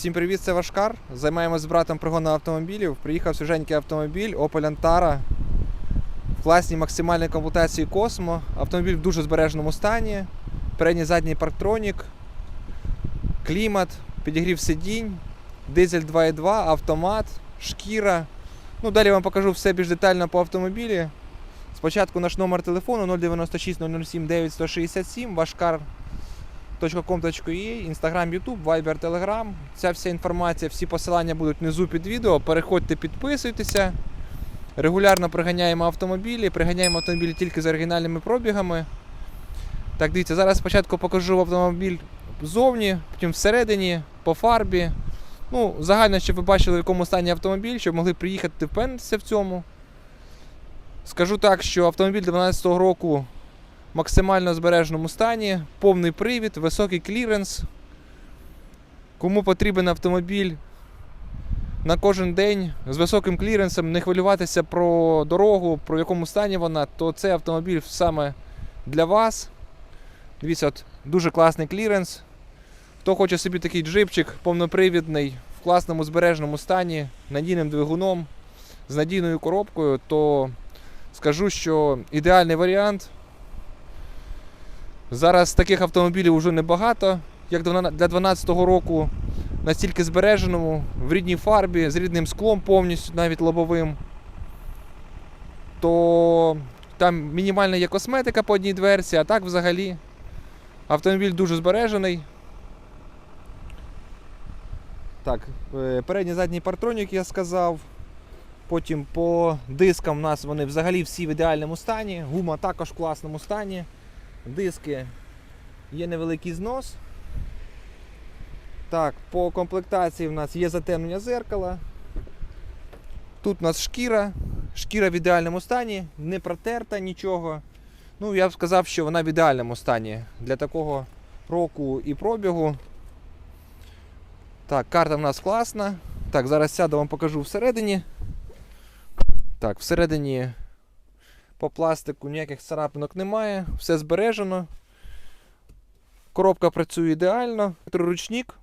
Всім привіт, це Вашкар. Займаємось з братом пригоном автомобілів. Приїхав свіженький автомобіль Opel Antara в класній максимальній комплектації Cosmo. Автомобіль в дуже збереженому стані. Передній задній парктронік, клімат, підігрів сидінь, дизель 2.2, автомат, шкіра. Ну, далі вам покажу все більш детально по автомобілі. Спочатку наш номер телефону 096 007 9167, Вашкар .com.ua, Instagram, YouTube, Viber, Telegram. Ця вся інформація, всі посилання будуть внизу під відео. Переходьте, підписуйтеся. Регулярно приганяємо автомобілі, приганяємо автомобілі тільки з оригінальними пробігами. Так, дивіться, зараз спочатку покажу автомобіль ззовні, потім всередині, по фарбі. Ну, загально, щоб ви бачили, в якому стані автомобіль, щоб могли приїхати впевнитися в цьому. Скажу так, що автомобіль 2012 року максимально збереженому стані, повний привід, високий кліренс. Кому потрібен автомобіль на кожен день з високим кліренсом, не хвилюватися про дорогу, про якому стані вона, то цей автомобіль саме для вас. Дивіться, от дуже класний кліренс. Хто хоче собі такий джипчик повнопривідний, в класному збереженому стані, надійним двигуном, з надійною коробкою, то скажу, що ідеальний варіант. Зараз таких автомобілів вже небагато, як для 2012 року, настільки збереженому, в рідній фарбі, з рідним склом повністю, навіть лобовим. То там мінімальна є косметика по одній дверці, а так взагалі автомобіль дуже збережений. Так, е, передній задній партронік я сказав. Потім по дискам у нас вони взагалі всі в ідеальному стані. Гума також в класному стані. Диски є невеликий знос. Так, по комплектації в нас є затемнення зеркала. Тут у нас шкіра. Шкіра в ідеальному стані, не протерта нічого. Ну, я б сказав, що вона в ідеальному стані для такого року і пробігу. Так, карта в нас класна. Так, зараз сяду вам покажу всередині. Так, всередині по пластику ніяких царапинок немає, все збережено. Коробка працює ідеально, триручник.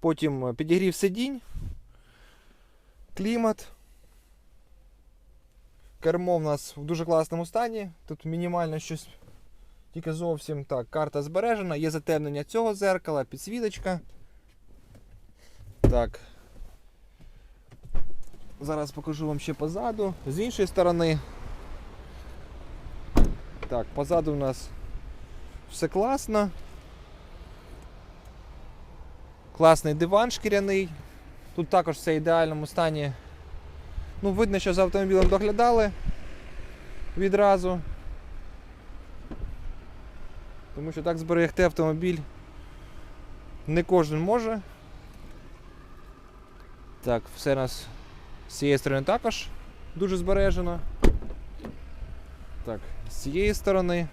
Потім е, підігрів сидінь, клімат. Кермо в нас в дуже класному стані. Тут мінімально щось, тільки зовсім так, карта збережена, є затемнення цього зеркала, підсвіточка. Так. Зараз покажу вам ще позаду. З іншої сторони. Так, позаду у нас все класно. Класний диван шкіряний. Тут також все в ідеальному стані. Ну, видно, що за автомобілем доглядали відразу. Тому що так зберегти автомобіль не кожен може. Так, все у нас з цієї сторони також дуже збережено. Так, з цієї сторони.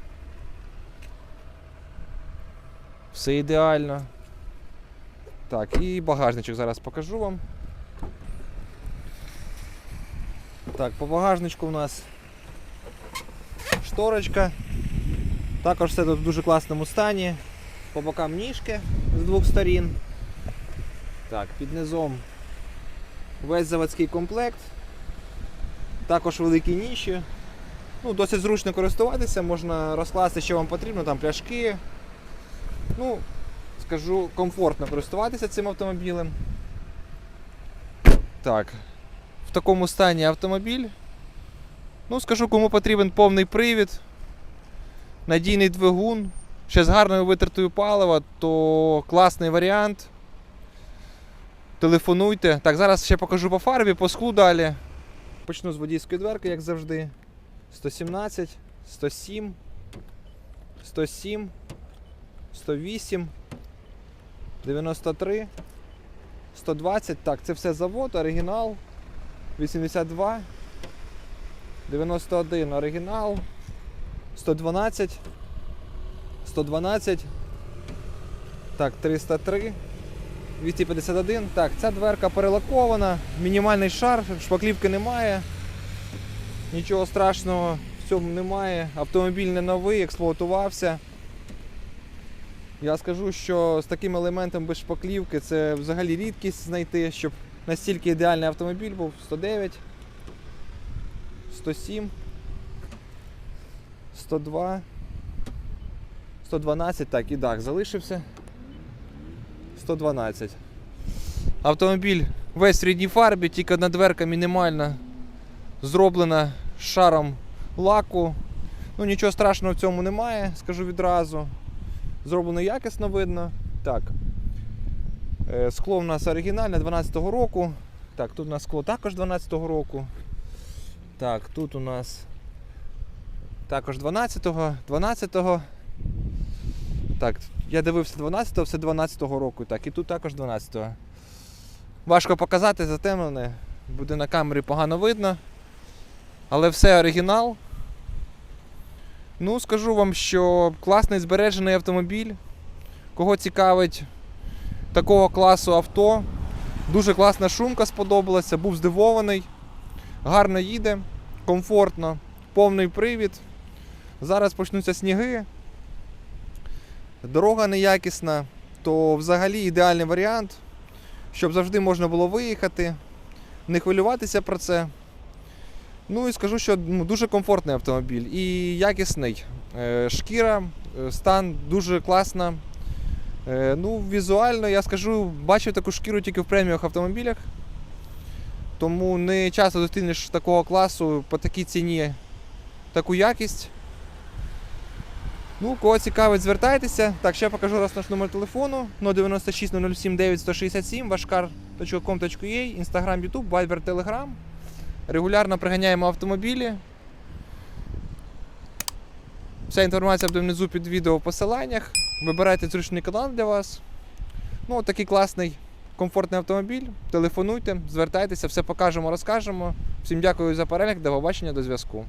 Все ідеально. Так, і багажничок зараз покажу вам. Так, по багажничку у нас шторочка. Також все тут в дуже класному стані. По бокам ніжки з двох сторін. Так, під низом весь заводський комплект. Також великі ніші. Ну, Досить зручно користуватися, можна розкласти, що вам потрібно, там пляшки. Ну, скажу, комфортно користуватися цим автомобілем. Так, в такому стані автомобіль. Ну, скажу, кому потрібен повний привід, надійний двигун, ще з гарною витратою палива, то класний варіант. Телефонуйте. Так, зараз ще покажу по фарбі, по склу далі. Почну з водійської дверки, як завжди. 117, 107, 107, 108, 93, 120. Так, це все завод, оригінал. 82, 91 оригінал, 112, 112. Так, 303. 251. Так, ця дверка перелакована, мінімальний шар, шпаклівки немає. Нічого страшного в цьому немає. Автомобіль не новий, експлуатувався. Я скажу, що з таким елементом без шпаклівки це взагалі рідкість знайти, щоб настільки ідеальний автомобіль був 109, 107, 102, 112, так, і дах залишився. 112. Автомобіль весь в рідній фарбі, тільки одна дверка мінімальна, зроблена шаром лаку. Ну нічого страшного в цьому немає, скажу відразу. Зроблено якісно видно. Так. Е, Скло в нас оригінальне 12-го року. Так, тут у нас скло також 12-го року. Так, тут у нас також 12-го, 12-го. Так, я дивився 12-го, все 12-го року. Так, і тут також 12-го. Важко показати, затемнене. Буде на камері погано видно. Але все оригінал. Ну, скажу вам, що класний збережений автомобіль. Кого цікавить такого класу авто. Дуже класна шумка сподобалася, був здивований. Гарно їде, комфортно, повний привід. Зараз почнуться сніги. Дорога неякісна, то взагалі ідеальний варіант, щоб завжди можна було виїхати, не хвилюватися про це. Ну і скажу, що ну, дуже комфортний автомобіль і якісний. Е, Шкіра, е, стан дуже класна. Е, Ну, візуально, я скажу, бачив таку шкіру тільки в преміумах автомобілях. Тому не часто зустрінеш такого класу по такій ціні таку якість. Ну, кого цікавить, звертайтеся. Так, ще покажу раз наш номер телефону 096 007 9167, вашкар.com.ua, Instagram, YouTube, Viber, Telegram. Регулярно приганяємо автомобілі. Вся інформація буде внизу під відео в посиланнях. Вибирайте зручний канал для вас. Ну, такий класний, комфортний автомобіль. Телефонуйте, звертайтеся, все покажемо, розкажемо. Всім дякую за перегляд, до побачення, до зв'язку.